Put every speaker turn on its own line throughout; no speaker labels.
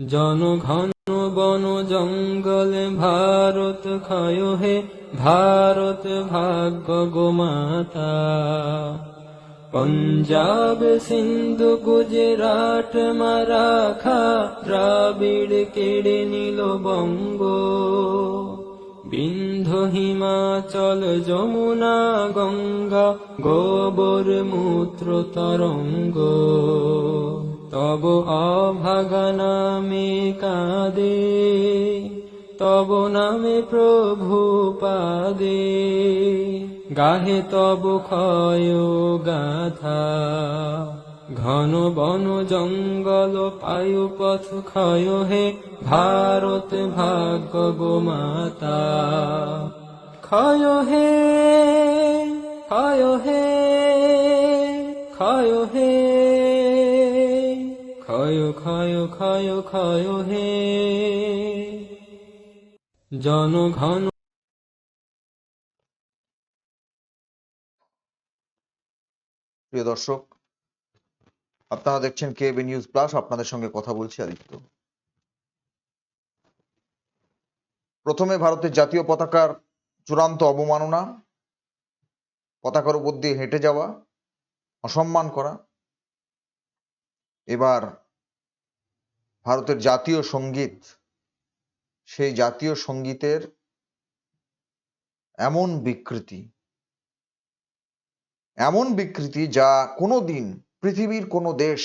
জনঘন বন জঙ্গলে ভারত ক্ষয় হে ভারত ভাগ্য গোমাতা পঞ্জাব সিন্ধু গুজরাট মারাখা দ্রাবিড় কেড়ে নিল বঙ্গ বিন্ধু হিমাচল যমুনা গঙ্গা গোবর মূত্র তরঙ্গ তব অভাগা নামে কাঁদে, তব নামে প্রভু পাদে। গাহে তব ক্ষয় গাথা ঘন বন জঙ্গল পায়ু পথ ক্ষয় হে ভারত ভাগ্য গোমাতা ক্ষয় হে ক্ষয় হে ক্ষয় হে ক্ষয় ক্ষয় ক্ষয় হে। জনঘন
প্রিয় দর্শক, আপনারা দেখছেন কেবি নিউজ প্লাস আপনাদের সঙ্গে কথা বলছি আদিত্য। প্রথমে ভারতের জাতীয় পতাকার চূড়ান্ত অবমাননা, পতাকার উপর দিয়ে হেঁটে যাওয়া, অসম্মান করা। এবার ভারতের জাতীয় সংগীত, সেই জাতীয় সঙ্গীতের এমন বিকৃতি এমন বিকৃতি যা কোনো দিন পৃথিবীর কোনো দেশ,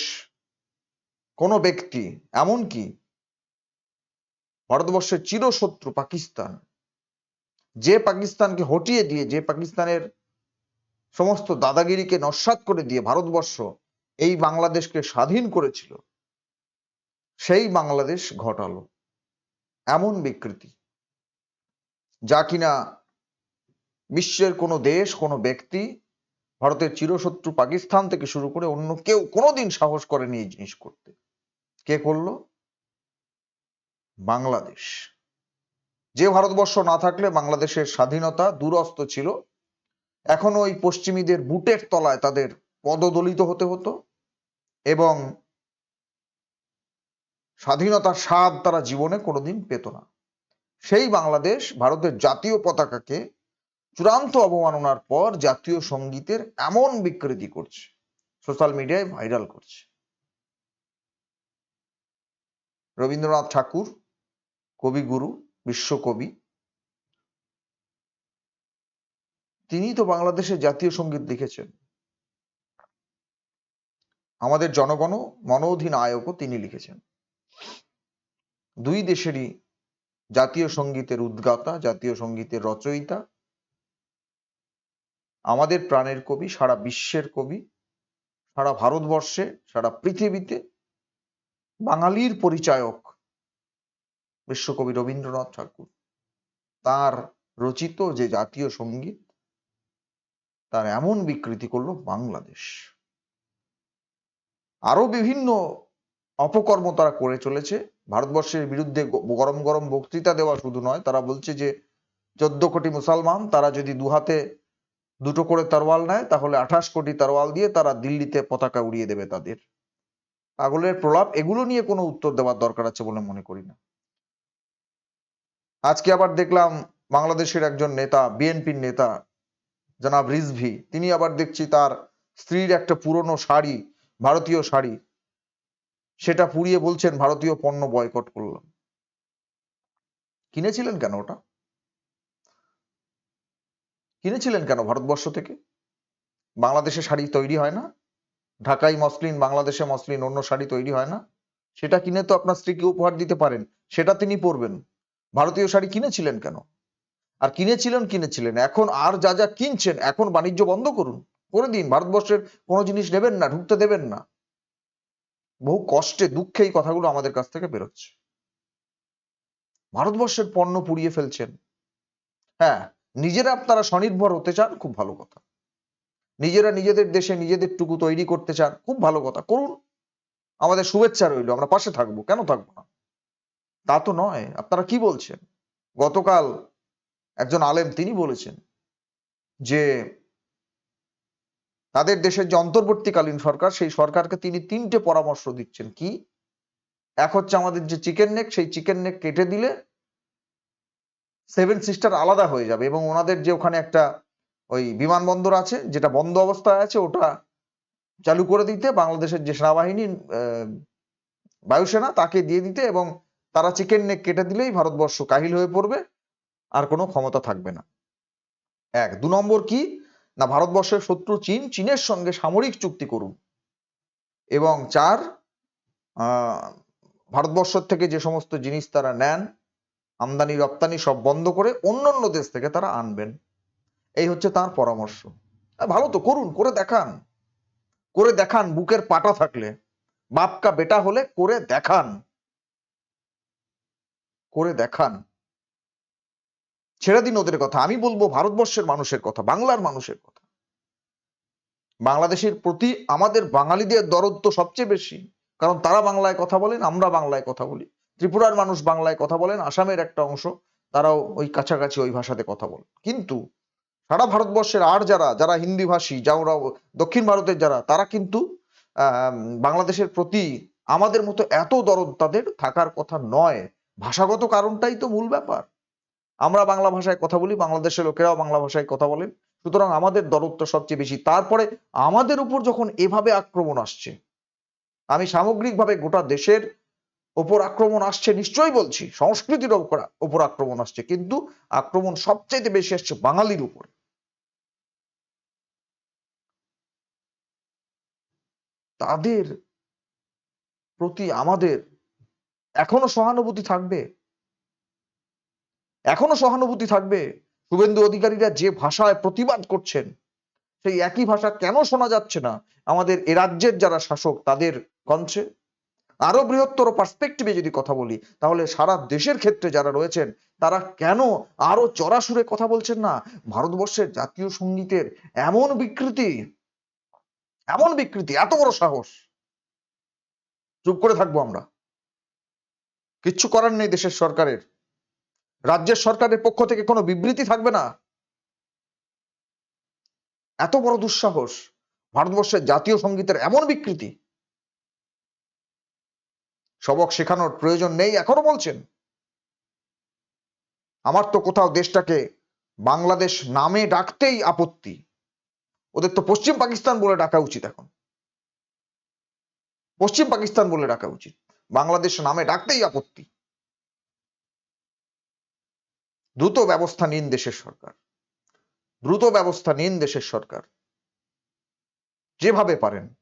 কোনো ব্যক্তি, এমনকি ভারতবর্ষের চিরশত্রু পাকিস্তান, যে পাকিস্তানকে হটিয়ে দিয়ে, যে পাকিস্তানের সমস্ত দাদাগিরিকে নস্বাত করে দিয়ে ভারতবর্ষ এই বাংলাদেশকে স্বাধীন করেছিল সেই বাংলাদেশ ঘটালো। এমন বিকৃতি। যা কিনা বিশ্বের কোনো দেশ, কোনো ব্যক্তি, ভারতের চিরশত্রু পাকিস্তান থেকে শুরু করে অন্য কেউ কোনোদিন সাহস করেনি এই জিনিস করতে। কে করল? বাংলাদেশ। যে ভারতবর্ষ না থাকলে বাংলাদেশের স্বাধীনতা দুরস্ত ছিল, এখনও ওই পশ্চিমীদের বুটের তলায় তাদের পদদলিত হতে হতো এবং স্বাধীনতার স্বাদ তারা জীবনে কোনোদিন পেত না। সেই বাংলাদেশ ভারতের জাতীয় পতাকাকে চূড়ান্ত অবমাননার পর জাতীয় সঙ্গীতের এমন বিকৃতি করছে সোশ্যাল মিডিয়ায় ভাইরাল করছে। রবীন্দ্রনাথ ঠাকুর, কবিগুরু, বিশ্বকবি, তিনি তো বাংলাদেশের জাতীয় সংগীত লিখেছেন। আমাদের জনগণ মন অধিনায়কও তিনি লিখেছেন। দুই দেশেরই জাতীয় সঙ্গীতের উদ্গাতা, জাতীয় সঙ্গীতের রচয়িতা। আমাদের প্রাণের কবি, সারা বিশ্বের কবি, সারা ভারতবর্ষে, সারা পৃথিবীতে বাঙালির পরিচায়ক বিশ্বকবি রবীন্দ্রনাথ ঠাকুর। তার রচিত যে জাতীয় সংগীত, তার এমন বিকৃতি করল বাংলাদেশ। আরও বিভিন্ন অপকর্ম তারা করে চলেছে। ভারতবর্ষের বিরুদ্ধে গরম গরম বক্তৃতা দেওয়া শুধু নয়, তারা বলছে যে চোদ্দ কোটি মুসলমান, তারা যদি দুহাতে দুটো করে তরোয়াল নেয়, তাহলে আঠাশ কোটি তরোয়াল দিয়ে তারা দিল্লিতে পতাকা উড়িয়ে দেবে তাদের। পাগলের প্রলাপ, এগুলো নিয়ে কোনো উত্তর দেওয়ার দরকার আছে বলে মনে করি না। আজকে আবার দেখলাম বাংলাদেশের একজন নেতা, বিএনপির নেতা, জনাব রিজভি, তিনি আবার দেখছি তার স্ত্রীর একটা পুরনো শাড়ি, ভারতীয় শাড়ি সেটা পুড়িয়ে বলছেন, ভারতীয় পণ্য বয়কট করলাম। কিনেছিলেন কেন ওটা? কিনেছিলেন কেন ভারতবর্ষ থেকে? বাংলাদেশে শাড়ি তৈরি হয় না? ঢাকাই মসলিন, বাংলাদেশে মসলিন, অন্য শাড়ি তৈরি হয় না? সেটা কিনে তো আপনার স্ত্রীকে উপহার দিতে পারেন, সেটা তিনি পরবেন। ভারতীয় শাড়ি কিনেছিলেন কেন? আর কিনেছিলেন কিনেছিলেন। এখন আর যা যা কিনছেন, এখন বাণিজ্য বন্ধ করুন। করে দিন, ভারতবর্ষের কোনো জিনিস নেবেন না, ঢুকতে দেবেন না। বহু কষ্টে দুঃখে এই কথাগুলো আমাদের কাছ থেকে বেরোচ্ছে। ভারতবর্ষের পণ্য পুড়িয়ে ফেলছেন। হ্যাঁ নিজেরা আপনারা স্বনির্ভর হতে চান, খুব ভালো কথা। নিজেরা নিজেদের দেশে নিজেদের টুকু তৈরি করতে চান, খুব ভালো কথা। করুন, আমাদের শুভেচ্ছা রইল, আমরা পাশে থাকব, কেন থাকব না? তা তো নয়, আপনারা কি বলছেন? গতকাল একজন আলেম তিনি বলেছেন যে তাদের দেশের যে অন্তর্বর্তীকালীন সরকার, সেই সরকারকে তিনি তিনটে পরামর্শ দিচ্ছেন। কি? এক হচ্ছে আমাদের যে চিকেন নেক, সেই চিকেন নেক কেটে দিলে সেভেন সিস্টার আলাদা হয়ে যাবে এবং ওনাদের যে ওখানে একটা ওই বিমানবন্দর আছে, যেটা বন্ধ অবস্থায় আছে, ওটা চালু করে দিতে, বাংলাদেশের যে সেনাবাহিনী বায়ুসেনা, তাকে দিয়ে দিতে এবং তারা চিকেন নেক কেটে দিলেই ভারতবর্ষ কাহিল হয়ে পড়বে, আর কোনো ক্ষমতা থাকবে না। এক। দু নম্বর কি? না ভারতবর্ষের শত্রু চীন চীনের সঙ্গে সামরিক চুক্তি করুন। এবং চার আহ, ভারতবর্ষ থেকে যে সমস্ত জিনিস তারা নেন আমদানি রপ্তানি সব বন্ধ করে অন্য অন্য দেশ থেকে তারা আনবেন। এই হচ্ছে তার পরামর্শ। ভালো তো করুন করে দেখান। করে দেখান বুকের পাটা থাকলে। বাপকা বেটা হলে করে দেখান। করে দেখান। ছেড়ে দিন ওদের কথা। আমি বলব ভারতবর্ষের মানুষের কথা, বাংলার মানুষের কথা। বাংলাদেশের প্রতি আমাদের বাঙালিদের দরদ তো সবচেয়ে বেশি। কারণ তারা বাংলায় কথা বলেন, আমরা বাংলায় কথা বলি। ত্রিপুরার মানুষ বাংলায় কথা বলেন, আসামের একটা অংশ, তারাও ওই কাছাকাছি ওই ভাষাতে কথা বলেন। কিন্তু সারা ভারতবর্ষের আর যারা যারা হিন্দি ভাষী যারা দক্ষিণ ভারতের যারা, তারা কিন্তু বাংলাদেশের প্রতি আমাদের মতো এত দরদ তাদের থাকার কথা নয়। ভাষাগত কারণটাই তো মূল ব্যাপার। আমরা বাংলা ভাষায় কথা বলি, বাংলাদেশের লোকেরাও বাংলা ভাষায় কথা বলেন সুতরাং আমাদের দরদটা সবচেয়ে বেশি। তারপরে আমাদের উপর যখন এভাবে আক্রমণ আসছে, আমি সামগ্রিকভাবে গোটা দেশের ওপর আক্রমণ আসছে, নিশ্চয়ই বলছি, সংস্কৃতির ওপর আক্রমণ আসছে, কিন্তু আক্রমণ সবচাইতে বেশি আসছে বাঙালির উপর। তাদের প্রতি আমাদের এখনও সহানুভূতি থাকবে? এখনও সহানুভূতি থাকবে? শুভেন্দু অধিকারীরা যে ভাষায় প্রতিবাদ করছেন, সেই একই ভাষা কেন শোনা যাচ্ছে না? আমাদের এ রাজ্যের যারা শাসক, তাদের কণ্ঠে? আরও বৃহত্তর পার্সপেক্টিভে যদি কথা বলি, তাহলে সারা দেশের ক্ষেত্রে যারা রয়েছেন, তারা কেন আরও চড়া সুরে কথা বলছেন না? ভারতবর্ষের জাতীয় সঙ্গীতের এমন বিকৃতি এমন বিকৃতি, এত বড় সাহস। চুপ করে থাকব আমরা। কিচ্ছু করার নেই দেশের সরকারের। রাজ্যের সরকারের পক্ষ থেকে কোনো বিবৃতি থাকবে না? এত বড় দুঃসাহস। ভারতবর্ষের জাতীয় সঙ্গীতের এমন বিকৃতি। সবক শেখানোর প্রয়োজন নেই, এখনও বলছেন। আমার তো কোথাও দেশটাকে বাংলাদেশ নামে ডাকতেই আপত্তি। ওদের তো পশ্চিম পাকিস্তান বলে ডাকা উচিত এখন। পশ্চিম পাকিস্তান বলে ডাকা উচিত। বাংলাদেশ নামে ডাকতেই আপত্তি। দ্রুত ব্যবস্থা নিন দেশের সরকার। দ্রুত ব্যবস্থা নিন দেশের সরকার। যেভাবে পারেন।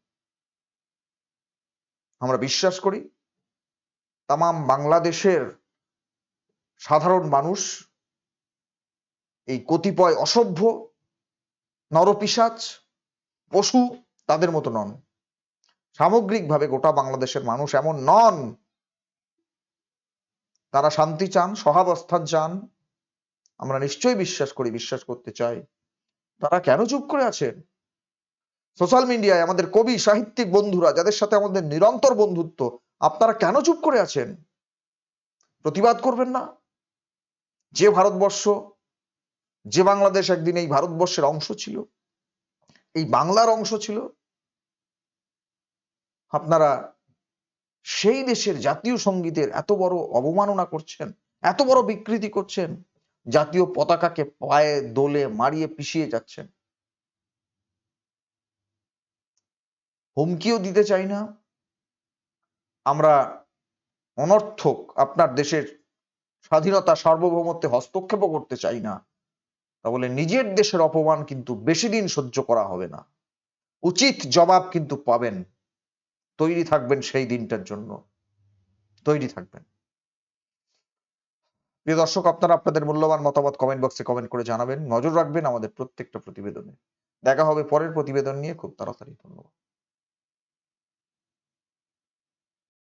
আমরা বিশ্বাস করি, তামাম বাংলাদেশের সাধারণ মানুষ এই কতিপয় অসভ্য নরপিসাচ পশু তাদের মতো নন। সামগ্রিকভাবে গোটা বাংলাদেশের মানুষ এমন নন। তারা শান্তি চান, সহাবস্থান চান আমরা নিশ্চয়ই বিশ্বাস করি, বিশ্বাস করতে চাই। তারা কেন চুপ করে আছেন? সোশ্যাল মিডিয়ায় আমাদের কবি, সাহিত্যিক বন্ধুরা, যাদের সাথে আমাদের নিরন্তর বন্ধুত্ব, আপনারা কেন চুপ করে আছেন? প্রতিবাদ করবেন না? যে ভারতবর্ষ, যে বাংলাদেশ একদিন এই ভারতবর্ষের অংশ ছিল, এই বাংলার অংশ ছিল, আপনারা সেই দেশের জাতীয় সঙ্গীতের এত বড় অবমাননা করছেন, এত বড় বিকৃতি করছেন জাতীয় পতাকাকে পায়ে, দোলে মারিয়ে পিষিয়ে যাচ্ছেন। হুমকিও দিতে চাই না। আমরা অনর্থক আপনার দেশের স্বাধীনতা সার্বভৌমত্বে হস্তক্ষেপও করতে চাই না। তাহলে নিজের দেশের অপমান কিন্তু বেশি দিন সহ্য করা হবে না। উচিত জবাব কিন্তু পাবেন। তৈরি থাকবেন সেই দিনটার জন্য। তৈরি থাকবেন। প্রিয় দর্শক, আপনারা আপনাদের মূল্যবান মতামত কমেন্ট বক্সে কমেন্ট করে জানাবেন। নজর রাখবেন আমাদের প্রত্যেকটা প্রতিবেদনে। দেখা হবে পরের প্রতিবেদন নিয়ে। খুব তাড়াতাড়ি ধন্যবাদ।